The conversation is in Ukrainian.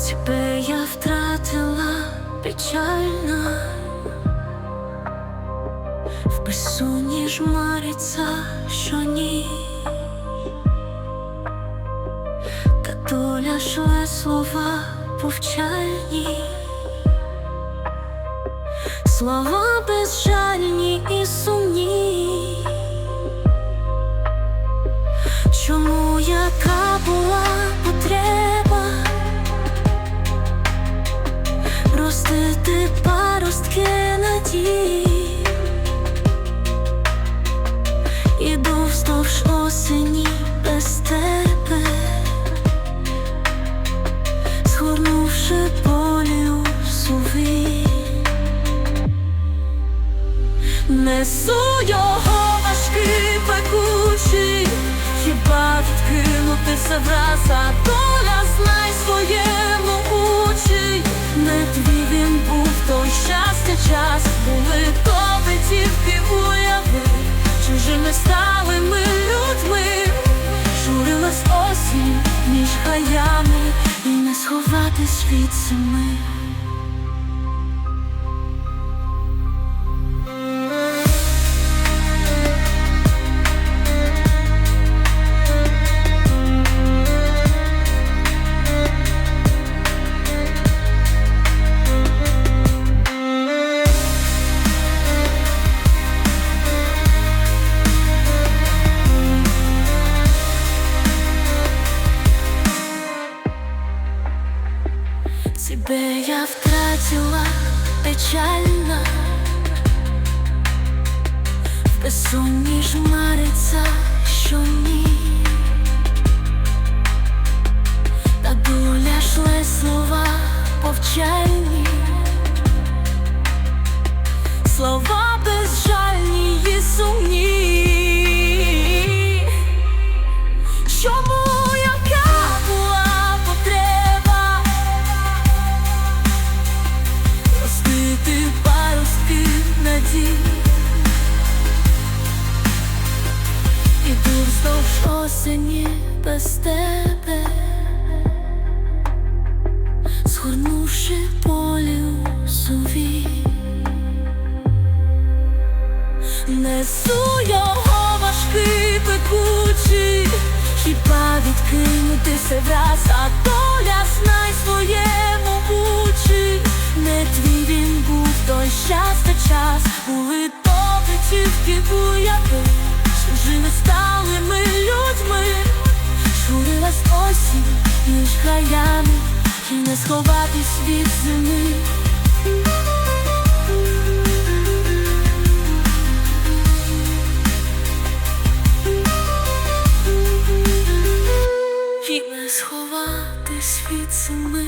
Тебе я втратила печально, в безсонні мариться, що ні, та доля шле слова повчальні, слова Іду вздовж осені без тебе, згорнувши у суві, несу його важкий пекучий, хіба відкинутися враз, а доля знай своєму учий. Не твій він був той щастя час, були тобі тільки уяви, чужими стали ми людьми, журилась осінь між хаями і не сховатись від зими. Тебе я втратила печально. В безсонні жмариться, що ні осені без тебе. Згорнувши полі у суві Несу його важкий пекучий Хіба відкинутися враз, а доля знай своєму учі Не твій він був той щастя час, були тобі тільки уяви, Чужими стали ми людьми, Шурилась осінь між краями І не сховатись від зими. І не сховатись від зими.